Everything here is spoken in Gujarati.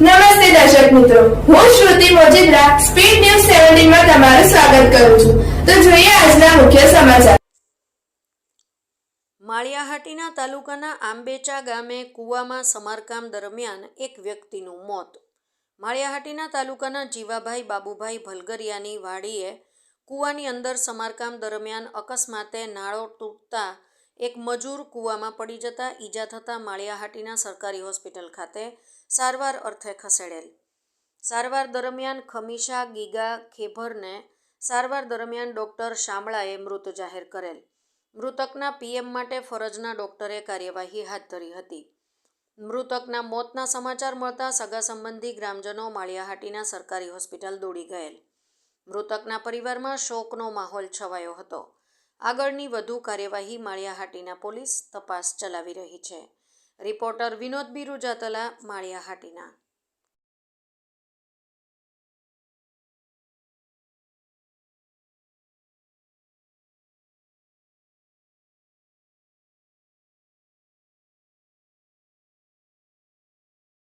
નમસ્તે દર્શક મિત્રો. હું શ્રુતિ મોજીદ્રા સ્પીડ ન્યૂઝ સેવન્ટીનમાં તમારું સ્વાગત કરું છું. તો જોઈએ આજના મુખ્ય સમાચાર. માળિયાહાટીના તાલુકાના આંબેચા ગામે કૂવામાં સમારકામ દરમિયાન એક વ્યક્તિનું મોત. માળિયાહાટીના તાલુકાના જીવાભાઈ બાબુભાઈ ભલગરિયાની વાડીએ કૂવાની અંદર સમારકામ દરમિયાન અકસ્માતે નાળો તૂટતા એક મજૂર કૂવામાં પડી જતા ઈજા થતાં માળિયાહાટીના સરકારી હોસ્પિટલ ખાતે સારવાર અર્થે ખસેડેલ. સારવાર દરમિયાન ખમીશા, ગીગા, ખેભરને સારવાર દરમિયાન ડૉક્ટર શામળાએ મૃત જાહેર કરેલ. મૃતકના પીએમ માટે ફરજના ડોક્ટરે કાર્યવાહી હાથ ધરી હતી. મૃતકના મોતના સમાચાર મળતા સગા સંબંધી ગ્રામજનો માળિયાહાટીના સરકારી હોસ્પિટલ દોડી ગયેલ. મૃતકના પરિવારમાં શોકનો માહોલ છવાયો હતો. આગળની વધુ કાર્યવાહી માળિયાહાટીના પોલીસ તપાસ ચલાવી રહી છે. રિપોર્ટર વિનોદ બિરુજાતલા માળિયાહાટીના